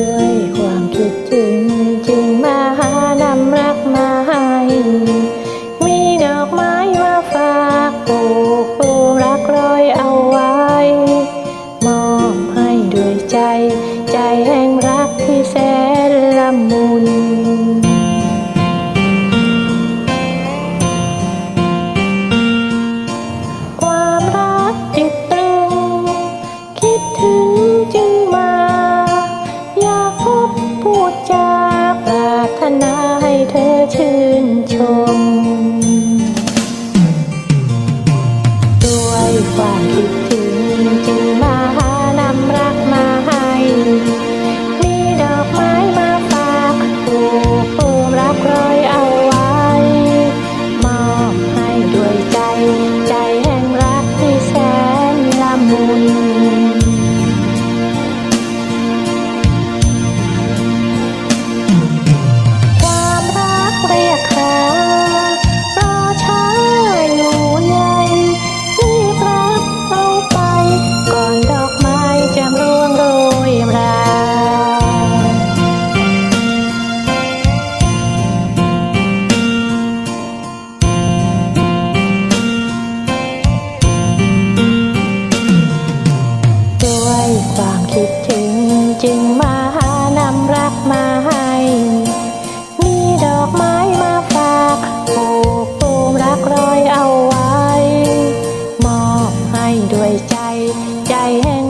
รื่ยความคิดถึงจึงมาหานำรักมาให้ มีดอกไม้มาฝากปลูกปูรักรอยเอาไว้ มอบให้ด้วยใจ ใจแห่งรักที่แสน เธอชื่นชม ด้วยความคิดถึงจริง คิดถึงจึงมาหานำรักมาให้ มีดอกไม้มาฝากปลูกตูมรักรอยเอาไว้ มอบให้ด้วยใจใจแห่ง